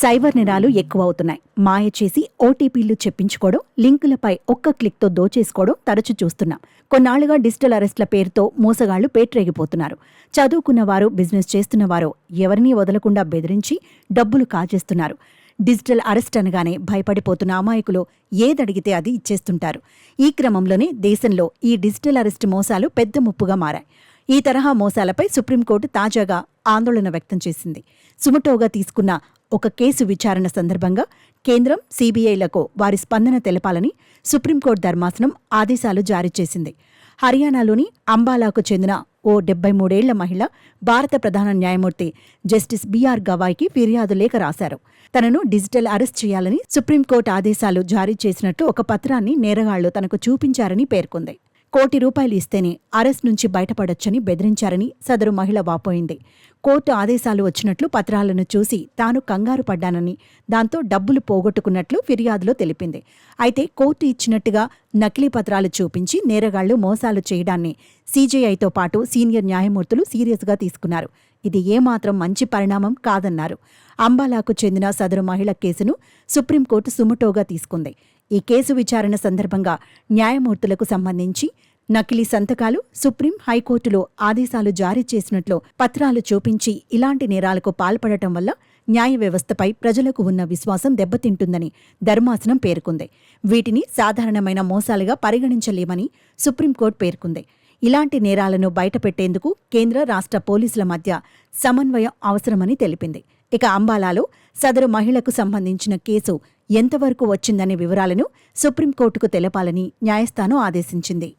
Cyber నేరాలు ఎక్కువ అవుతున్నాయి మాయ చేసి ఓటీపీలు చెప్పించుకోవడం లింకులపై ఒక్క క్లిక్తో దోచేసుకోవడం తరచు చూస్తున్నాం. కొన్నాళ్ళుగా డిజిటల్ అరెస్ట్ల పేరుతో మోసగాళ్ళు పేట్రేగిపోతున్నారు. చదువుకున్నవారు బిజినెస్ చేస్తున్నవారో ఎవరినీ వదలకుండా బెదిరించి డబ్బులు కాజేస్తున్నారు. డిజిటల్ అరెస్ట్ అనగానే భయపడిపోతున్న అమాయకులు ఏదడిగితే అది ఇచ్చేస్తుంటారు. ఈ క్రమంలోనే దేశంలో ఈ డిజిటల్ అరెస్ట్ మోసాలు పెద్ద ముప్పుగా మారాయి. ఈ తరహా మోసాలపై సుప్రీంకోర్టు తాజాగా ఆందోళన వ్యక్తం చేసింది. సుమటోగా తీసుకున్న ఒక కేసు విచారణ సందర్భంగా కేంద్రం సీబీఐలకు వారి స్పందన తెలపాలని సుప్రీంకోర్టు ధర్మాసనం ఆదేశాలు జారీ చేసింది. హర్యానాలోని అంబాలాకు చెందిన ఓ డెబ్బై మూడేళ్ళ మహిళ భారత ప్రధాన న్యాయమూర్తి జస్టిస్ బీఆర్ గవాయ్కి ఫిర్యాదు లేఖ రాశారు. తనను డిజిటల్ అరెస్ట్ చేయాలని సుప్రీంకోర్టు ఆదేశాలు జారీ చేసినట్లు ఒక పత్రాన్ని నేరగాళ్ళు తనకు చూపించారని పేర్కొంది. కోటి రూపాయలు ఇస్తేనే అరెస్ట్ నుంచి బయటపడొచ్చని బెదిరించారని సదరు మహిళ వాపోయింది. కోర్టు ఆదేశాలు వచ్చినట్లు పత్రాలను చూసి తాను కంగారు పడ్డానని దాంతో డబ్బులు పోగొట్టుకున్నట్లు ఫిర్యాదులో తెలిపింది. అయితే కోర్టు ఇచ్చినట్టుగా నకిలీ పత్రాలు చూపించి నేరగాళ్ళు మోసాలు చేయడాన్ని సీజేఐతో పాటు సీనియర్ న్యాయమూర్తులు సీరియస్గా తీసుకున్నారు. ఇది ఏమాత్రం మంచి పరిణామం కాదన్నారు. అంబాలాకు చెందిన సదరు మహిళ కేసును సుప్రీంకోర్టు సుమటోగా తీసుకుంది. ఈ కేసు విచారణ సందర్భంగా న్యాయమూర్తులకు సంబంధించి నకిలీ సంతకాలు సుప్రీం హైకోర్టులో ఆదేశాలు జారీ చేసినట్లు పత్రాలు చూపించి ఇలాంటి నేరాలకు పాల్పడటం వల్ల న్యాయ వ్యవస్థపై ప్రజలకు ఉన్న విశ్వాసం దెబ్బతింటుందని ధర్మాసనం పేర్కొంది. వీటిని సాధారణమైన మోసాలుగా పరిగణించలేమని సుప్రీంకోర్టు పేర్కొంది. ఇలాంటి నేరాలను బయటపెట్టేందుకు కేంద్ర రాష్ట్ర పోలీసుల మధ్య సమన్వయం అవసరమని తెలిపింది. ఇక అంబాలాలో సదరు మహిళకు సంబంధించిన కేసు ఎంతవరకు వచ్చిందనే వివరాలను సుప్రీంకోర్టుకు తెలపాలని న్యాయస్థానం ఆదేశించింది.